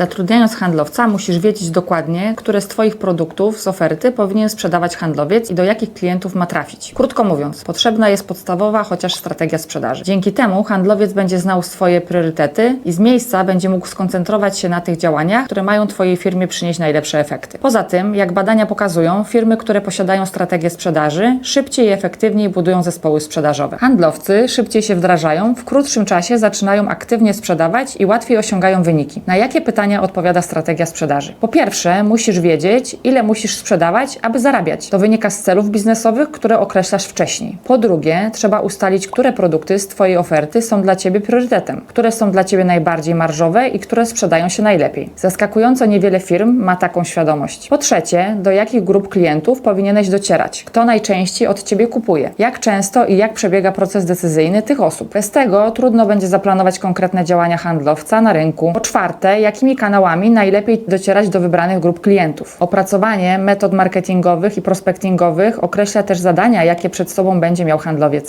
Zatrudniając handlowca, musisz wiedzieć dokładnie, które z Twoich produktów z oferty powinien sprzedawać handlowiec i do jakich klientów ma trafić. Krótko mówiąc, potrzebna jest podstawowa, chociaż strategia sprzedaży. Dzięki temu handlowiec będzie znał swoje priorytety i z miejsca będzie mógł skoncentrować się na tych działaniach, które mają Twojej firmie przynieść najlepsze efekty. Poza tym, jak badania pokazują, firmy, które posiadają strategię sprzedaży, szybciej i efektywniej budują zespoły sprzedażowe. Handlowcy szybciej się wdrażają, w krótszym czasie zaczynają aktywnie sprzedawać i łatwiej osiągają wyniki. Na jakie pytania odpowiada strategia sprzedaży? Po pierwsze, musisz wiedzieć, ile musisz sprzedawać, aby zarabiać. To wynika z celów biznesowych, które określasz wcześniej. Po drugie, trzeba ustalić, które produkty z Twojej oferty są dla Ciebie priorytetem, które są dla Ciebie najbardziej marżowe i które sprzedają się najlepiej. Zaskakująco niewiele firm ma taką świadomość. Po trzecie, do jakich grup klientów powinieneś docierać? Kto najczęściej od Ciebie kupuje? Jak często i jak przebiega proces decyzyjny tych osób? Bez tego trudno będzie zaplanować konkretne działania handlowca na rynku. Po czwarte, jakimi kanałami najlepiej docierać do wybranych grup klientów? Opracowanie metod marketingowych i prospectingowych określa też zadania, jakie przed sobą będzie miał handlowiec.